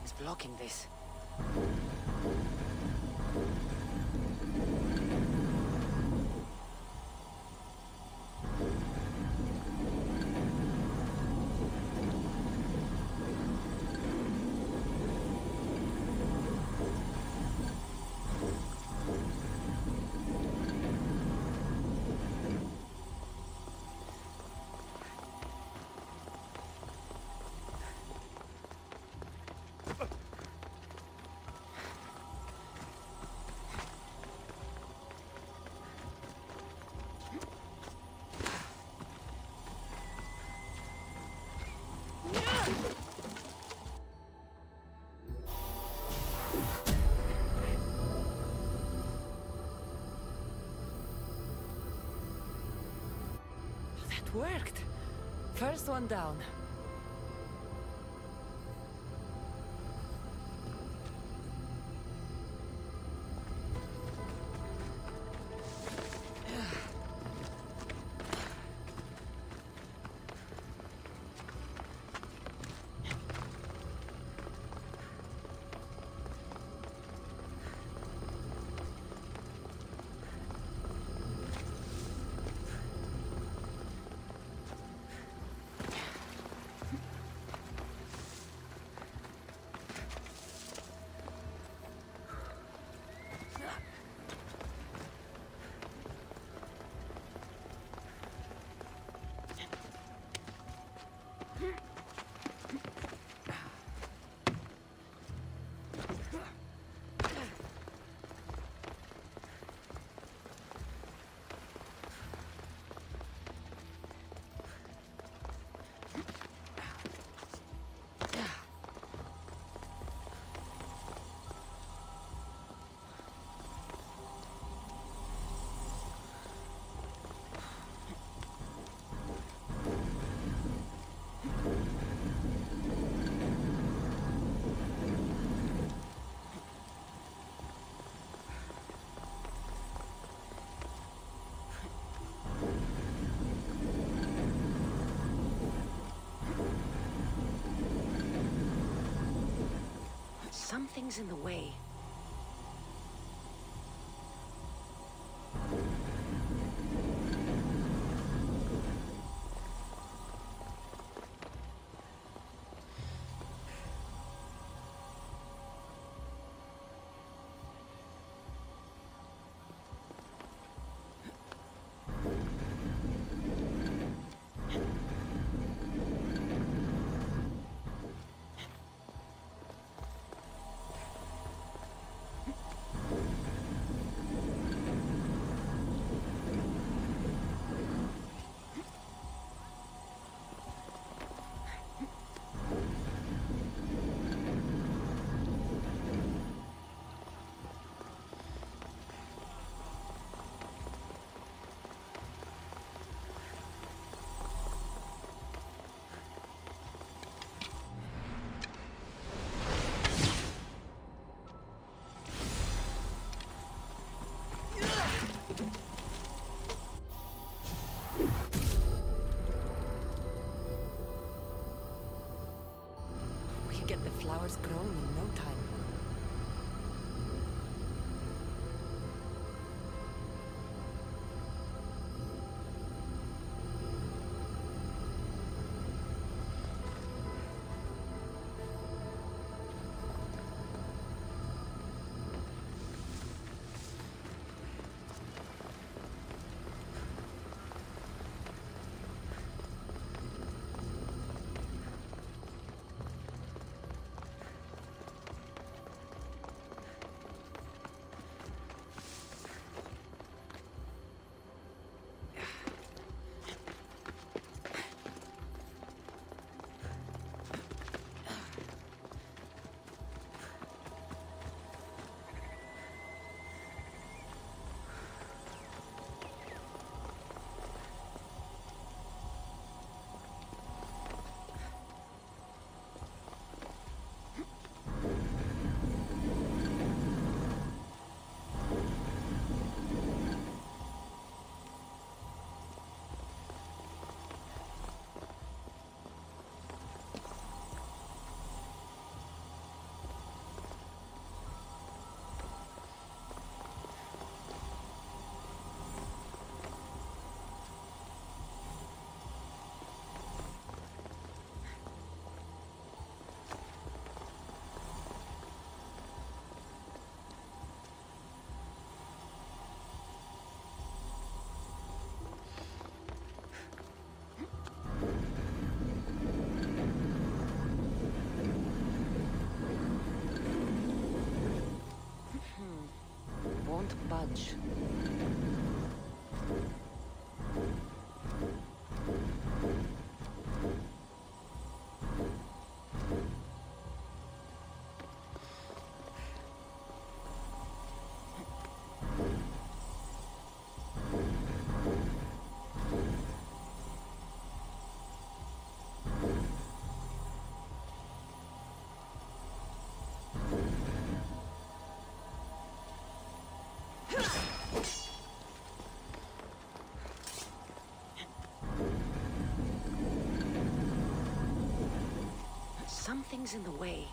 Something's blocking this. Worked. First one down. Something's in the way. Flowers growing in no time. Budge. Something's in the way.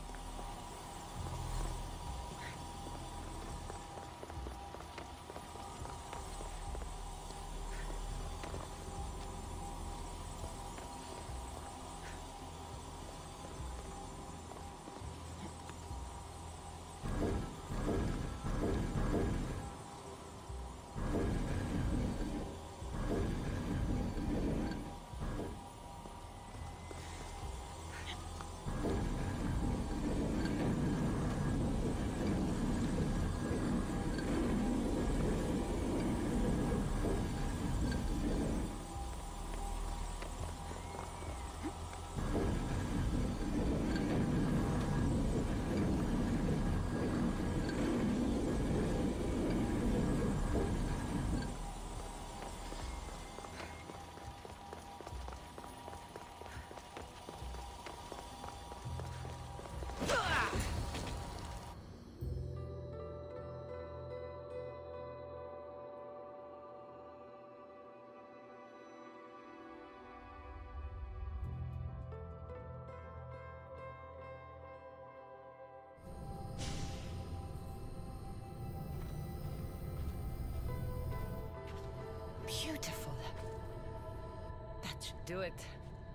Do it.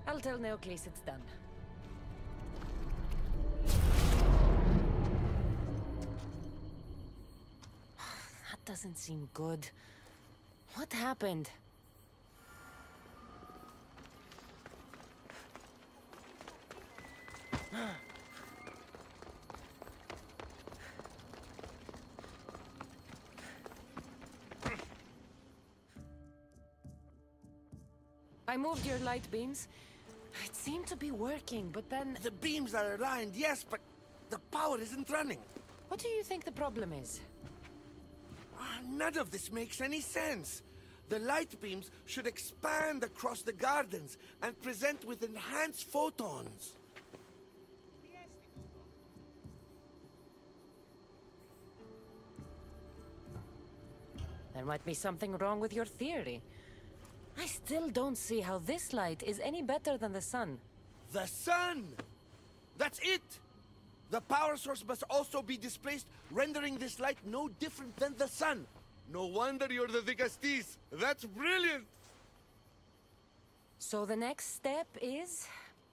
I'll tell Neocles it's done. That doesn't seem good. What happened? I moved your light beams. It seemed to be working, but then... The beams are aligned, yes, but the power isn't running. What do you think the problem is? Ah, None of this makes any sense. The light beams should expand across the gardens and present with enhanced photons. There might be something wrong with your theory. I still don't see how this light is any better than the sun. The sun! That's it! The power source must also be displaced, rendering this light no different than the sun. No wonder you're the Vicastis. That's brilliant! So the next step is...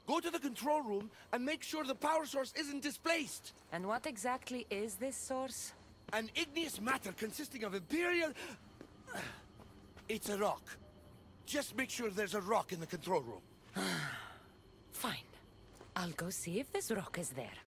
Go to the control room and make sure the power source isn't displaced. And what exactly is this source? An igneous matter consisting of Imperial... It's a rock. Just make sure there's a rock in the control room. Fine. I'll go see if this rock is there.